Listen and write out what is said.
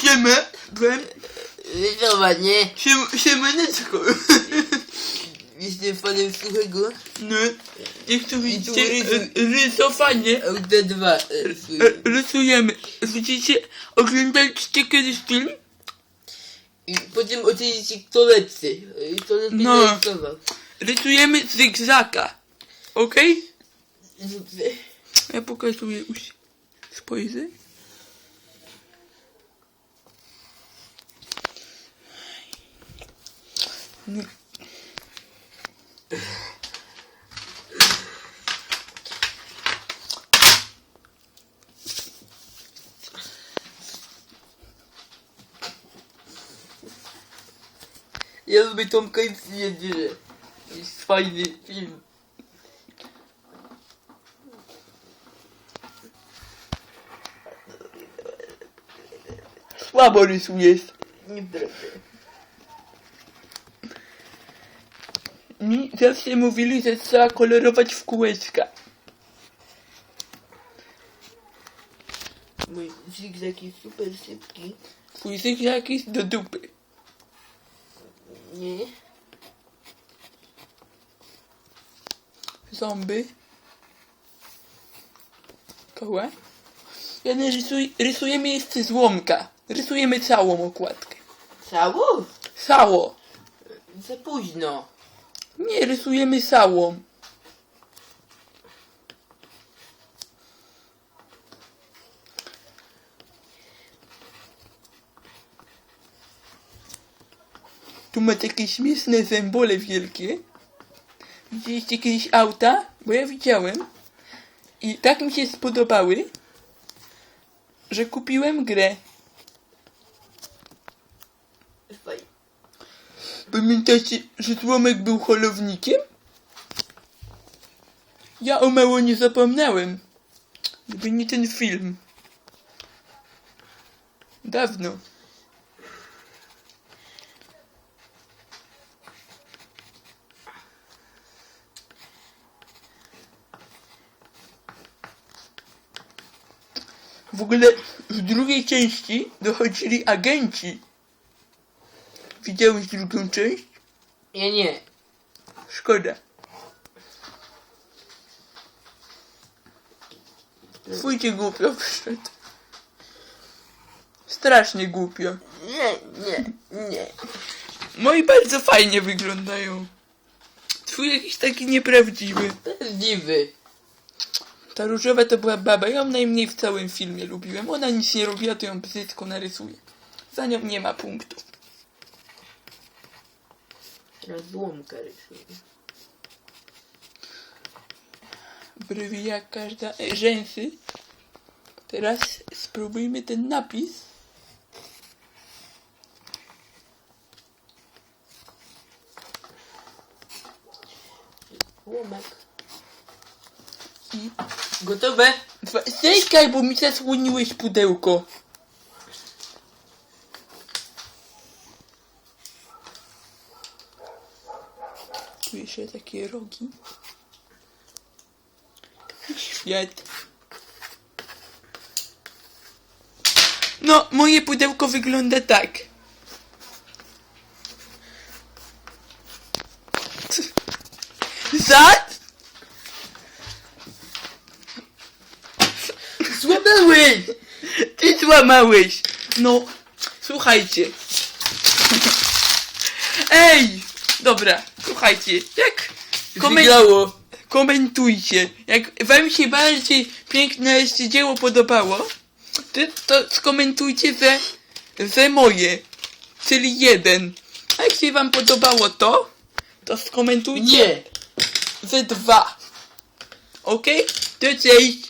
Siema, byłem Rysowanie. Siem- Siemaneczko. Jestem fanem suchego. No, jak tu widzicie, e, rysowanie. Auto 2. E, Rysujemy. Widzicie, oglądaliście kiedyś film? I potem oczywiście kto lepszy. Kto lepiej No. narysował. Rysujemy zygzaka. Okej? Dobrze. Ja pokazuję już. Spojrzę. No. Ja lubię Tomka i Przyjaciele. Jest fajny film. Słabo rysujesz. Nieprawda. Mi zawsze mówili, że trzeba kolorować w kółeczka. Mój zigzag jest super szybki. Twój zygzak jest do dupy. Nie? Ząby. Koła. Ja nie rysuj, rysujemy jeszcze złomka. Rysujemy całą okładkę. Cało? Sało. Za późno. Nie, rysujemy całą. Tu ma takie śmieszne zębole wielkie. Widzieliście kiedyś auta? Bo ja widziałem. I tak mi się spodobały, że kupiłem grę. Fajnie. Pamiętacie, że Złomek był holownikiem? Ja o mało nie zapomniałem. Gdyby nie ten film. Dawno. W ogóle w drugiej części dochodzili agenci. Widziałeś drugą część? Ja nie. Szkoda. Twój cię głupio przyszedł. Strasznie głupio. Nie, nie, nie. Moi bardzo fajnie wyglądają. Twój jakiś taki nieprawdziwy. Prawdziwy. Ta różowa to była baba. Ja ją najmniej w całym filmie lubiłem. Ona nic nie robiła, to ją brzydko narysuję. Za nią nie ma punktów. Teraz złomka rysuję. Brwi jak każda... Rzęsy. Teraz spróbujmy ten napis. Złomek. I Gotowe? Czekaj, bo mi zasłoniłeś pudełko. Tu jeszcze takie rogi. Świat. No, moje pudełko wygląda tak. Zad? Złamałeś! Ty złamałeś! No, słuchajcie. Ej! Dobra, słuchajcie, jak komen Wygrało. komentujcie, jak wam się bardziej piękne dzieło podobało, to, to skomentujcie ze, ze moje, czyli jeden. A jak się wam podobało to, to skomentujcie Nie. ze dwa. Okej? To cześć!